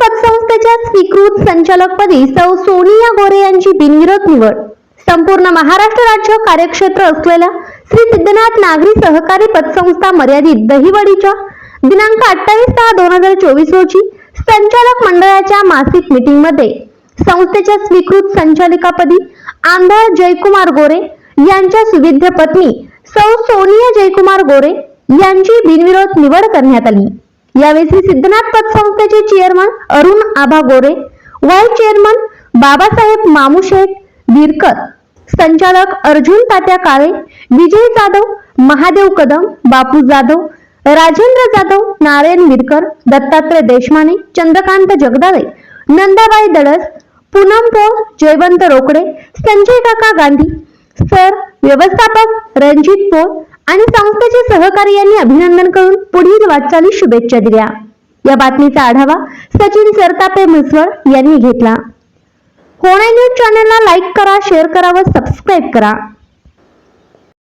पतसंस्थेच्या स्वीकृत संचालकपदी सौ सोनिया गोरे यांची बिनविरोध निवड. संपूर्ण महाराष्ट्र राज्य कार्यक्षेत्र असलेल्या श्री सिद्धनाथ नागरी सहकारी पतसंस्था मर्यादित दहिवडीच्या दिनांक अठ्ठावीस सहा दोन हजार चोवीस रोजी संचालक मंडळाच्या मासिक मीटिंगमध्ये संस्थेच्या स्वीकृत संचालिकापदी आमदार जयकुमार गोरे यांच्या सुविध्य पत्नी सौ सोनिया जयकुमार गोरे यांची बिनविरोध निवड करण्यात आली. यावेळी Shri Siddhanath पतसंस्थेचे chairman Arun Abha Gore vice chairman Babasaheb Mamusheth Virkar संचालक अर्जुन तात्या काळे विजय जाधव महादेव कदम बापू जाधव राजेंद्र जाधव नारायण विरकर दत्तात्रय देशमाने चंद्रकांत जगदाळे नंदाबाई दळस पूनम पोळ जयवंत रोकडे संजय काका गांधी सर व्यवस्थापक रणजित पोळ आणि संस्थेचे सहकारी यांनी अभिनंदन करून पुढील वाटचाली शुभेच्छा दिल्या. या बातमीचा आढावा सचिन सरतापे म्हसवळ यांनी घेतला. होणे न्यूज चॅनलला लाईक करा शेअर करा व सबस्क्राईब करा.